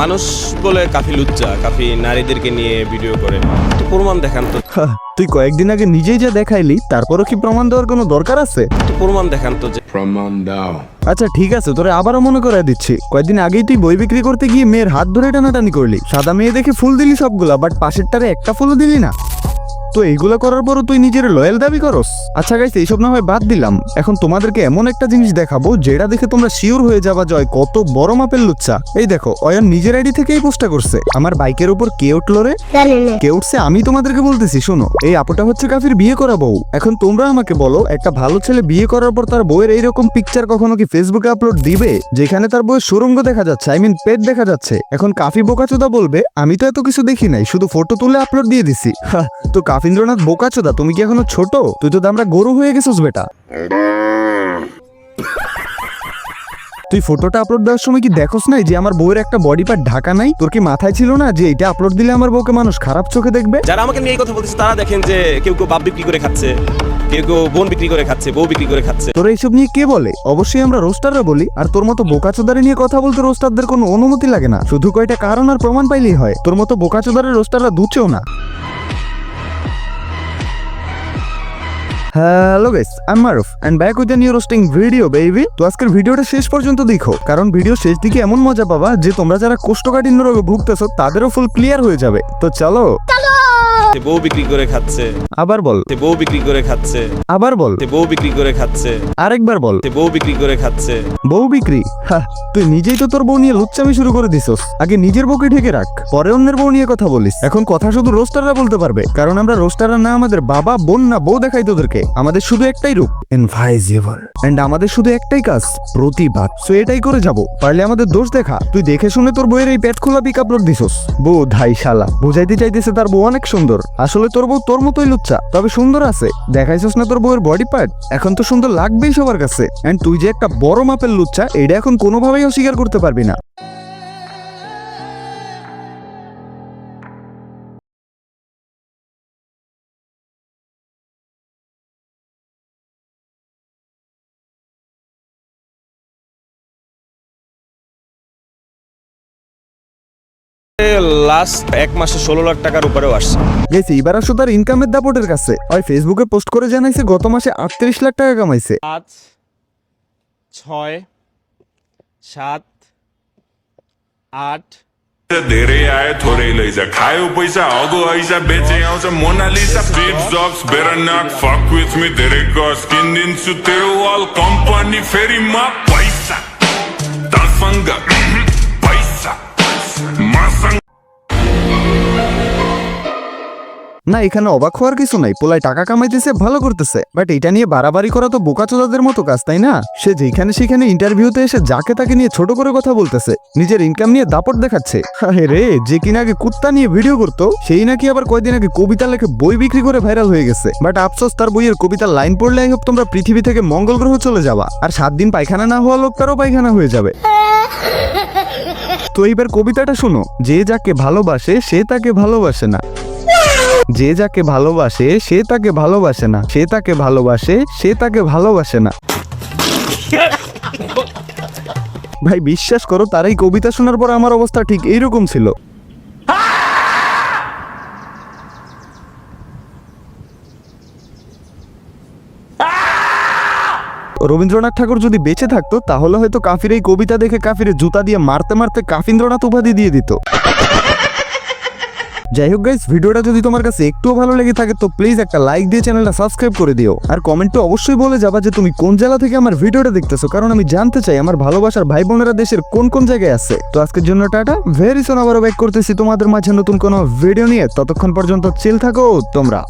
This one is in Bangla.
মানুষ বলে কাফি লুচ্চা কাফি নারীদেরকে নিয়ে ভিডিও করে। তো প্রমাণ দেখান তো। তুই কয়েকদিন আগে নিজেই যা দেখাইলি তারপরও কি প্রমাণ দেওয়ার কোনো দরকার আছে? তো প্রমাণ দেখান তো যে প্রমাণ দাও। আচ্ছা ঠিক আছে তোরে আবারও মনে করে দিচ্ছি। কয়েকদিন আগেই তুই বই বিক্রি করতে গিয়ে মেয়ের হাত ধরে টানাটানি করলি। সাদা মেয়ে দেখে ফুল দিলি সবগুলা বাট পাশেরটারে একটা ফুলও দিলি না। তো এইগুলো করার পরও তুই নিজের লয়াল দাবি করস? আচ্ছা গাইস এইসব না হয় বাদ দিলাম। এখন তোমাদেরকে এমন একটা জিনিস দেখাবো যেটা দেখে তোমরা শিওর হয়ে যাবা জয় কত বড় মাপের লুচ্চা। এই দেখো অয়ন নিজের আইডি থেকেই পোস্টটা করছে। আমার বাইকের উপর কে উঠল রে? কে উঠছে? আমি তোমাদেরকে বলতেছি শোনো। এই আপুটা হচ্ছে কাফির বিয়ে করা বউ। এখন তোমরা আমাকে বলো একটা ভালো ছেলে বিয়ে করার পর তার বউয়ের এইরকম পিকচার কখনো কি ফেসবুকে আপলোড দিবে? যেখানে তার বউয়ের সুরঙ্গ দেখা যাচ্ছে আই মিন পেট দেখা যাচ্ছে। এখন কাফি বোকাচোদা বলবে আমি তো এত কিছু দেখি নাই শুধু ফটো তুলে আপলোড দিয়ে দিছি। তো কাফিন্দ্রনাথ বোকাচোদা তুমি কি এখনও ছোট? তুই তো আমরা গরু হয়ে গেছিস বেটা। তুই ফটোটা আপলোড দেওয়ার সময় কি দেখোস নাই যে আমার বউয়ের একটা বডি পার্ট ঢাকা নাই? তোর কি মাথায় ছিল না যে এটা আপলোড দিলে আমার বউকে মানুষ খারাপ চোখে দেখবে? যারা আমাকে নিয়ে এই কথা বলতেছে তারা দেখেন যে কেউ কেউ বাপ বিক্রি করে খাচ্ছে কেউ কেউ বোন বিক্রি করে খাচ্ছে বউ বিক্রি করে খাচ্ছে। তোরা এইসব নিয়ে কে বলে? অবশ্যই আমরা রোস্টাররা বলি আর তোর মতো বোকাচোদারে নিয়ে কথা বলতে রোস্টারদের কোনো অনুমতি লাগে না। শুধু কয়টা কারণ আর প্রমাণ পাইলেই হয়। তোর মতো বোকাচোদারের রোস্টাররা দুচেও না। Hello guys I am Maruf and back with new roasting video baby তো আজকের ভিডিওটা শেষ পর্যন্ত দেখো, কারণ ভিডিও শেষ দিকে এমন মজা পাবা যে তোমরা যারা কোষ্ঠকাঠিন্য রোগে ভুগতেছো, তাদেরও ফুল ক্লিয়ার হয়ে যাবে। তো চলো। বউ বিক্রি করে খাচ্ছে। আবার বল। বউ বিক্রি করে খাচ্ছে। আবার বল। বউ বিক্রি করে খাচ্ছে। আরেকবার বল। বউ বিক্রি করে খাচ্ছে। বউ বিক্রি? তুই নিজেই তো তোর বউ নিয়ে লুচ্চামি শুরু করে দিছস। আগে নিজের বউকে ঢেকে রাখ পরে অন্যের বউ নিয়ে কথা বলিস। এখন কথা শুধু রোস্টাররা বলতে পারবে কারণ আমরা রোস্টাররা না আমাদের বাবা বোন না বউ দেখাই তোদেরকে। আমাদের শুধু একটাই রূপ ইনভাইজিবল এন্ড আমাদের শুধু একটাই কাজ প্রতিবাদ। সো এটাই করে যাব। পারলে আমাদের দোষ দেখা। তুই দেখে শুনে তোর বউয়ের এই পেট খোলা পিক আপলোড দিছস। বউ ধাই শালা বুঝাইতে চাইতেছে তার বউ অনেক সুন্দর। আসলে তোর বউ তোর মতোই লুচ্ছা তবে সুন্দর আছে। দেখাইছস না তোর বউয়ের বডি পার্ট এখন তো সুন্দর লাগবেই সবার কাছে। এন্ড তুই যে একটা বড় মাপের লুচ্ছা এটা এখন কোনোভাবেই অস্বীকার করতে পারবি না। লাস্ট এক মাসে ষোলো লাখ টাকার উপরেও আসছে গেছে এবার আসো তার ইনকামের দাপটের কাছে ওই ফেসবুকে পোস্ট করে জানাইছে গত মাসে আটত্রিশ লাখ টাকা কামাইছে পাঁচ ছয় সাত আট धेरै आए थोरै लैजा खायो पैसा हगो ऐसा बेचे आउँछ Monalisa street jobs better not fuck with me धेरै गस किनिदिन्छु तेरो वाल कम्पनी फेरि म पैसा तसँग না, এখানে অবাক হওয়ার কিছু নাই। পোলায় টাকা কামাইতেছে, ভালো করতেছে। বাট এটা নিয়ে বাড়াবাড়ি করা তো বোকাচোদাদের মতো কাজ, তাই না? সে যেখানে সেখানে ইন্টারভিউতে এসে যাকে তাকে নিয়ে ছোট করে কথা বলতেছে, নিজের ইনকাম নিয়ে দাপট দেখাচ্ছে। রে, যে কিনা আগে কুত্তা নিয়ে ভিডিও করতো, সেই নাকি আবার কয়দিন আগে কবিতা লেখে বই বিক্রি করে ভাইরাল হয়ে গেছে। বাট আফসোস, তার বইয়ের কবিতার লাইন পড়লে হোক, তোমরা পৃথিবী থেকে মঙ্গল গ্রহ চলে যাবা। আর সাত দিন পায়খানা না হওয়া লোক তারও পায়খানা হয়ে যাবে। তো এইবার কবিতাটা শোনো। যে যাকে ভালোবাসে, সে তাকে ভালোবাসে না। যে যাকে ভালোবাসে, সে তাকে ভালোবাসে না। সে তাকে ভালোবাসে, সে তাকে ভালোবাসে না। ভাই, বিশ্বাস করো, তার এই কবিতা শোনার পর আমার অবস্থা ঠিক এইরকম ছিল। রবীন্দ্রনাথ ঠাকুর যদি বেঁচে থাকতো, তাহলে হয়তো কাফির এই কবিতা দেখে কাফিরে জুতা দিয়ে মারতে মারতে কাফিন্দ্রনাথ উপাধি দিয়ে দিত। যাই হোক গাইস ভিডিওটা যদি তোমার কাছে একটুও ভালো লেগে থাকে, তো প্লিজ একটা লাইক দিয়ে চ্যানেলটা সাবস্ক্রাইব করে দিও। আর কমেন্টে অবশ্যই বলে যাবা যে তুমি কোন জেলা থেকে আমার ভিডিওটা দেখতেছো, কারণ আমি জানতে চাই আমার ভালোবাসার ভাই বোনেরা দেশের কোন কোন জায়গায় আছে। তো আজকের জন্য টাটা ভেরি সোন আবারও ব্যাক করতেছি তোমাদের মাঝে নতুন কোনো ভিডিও নিয়ে। ততক্ষণ পর্যন্ত চিল থাকো তোমরা।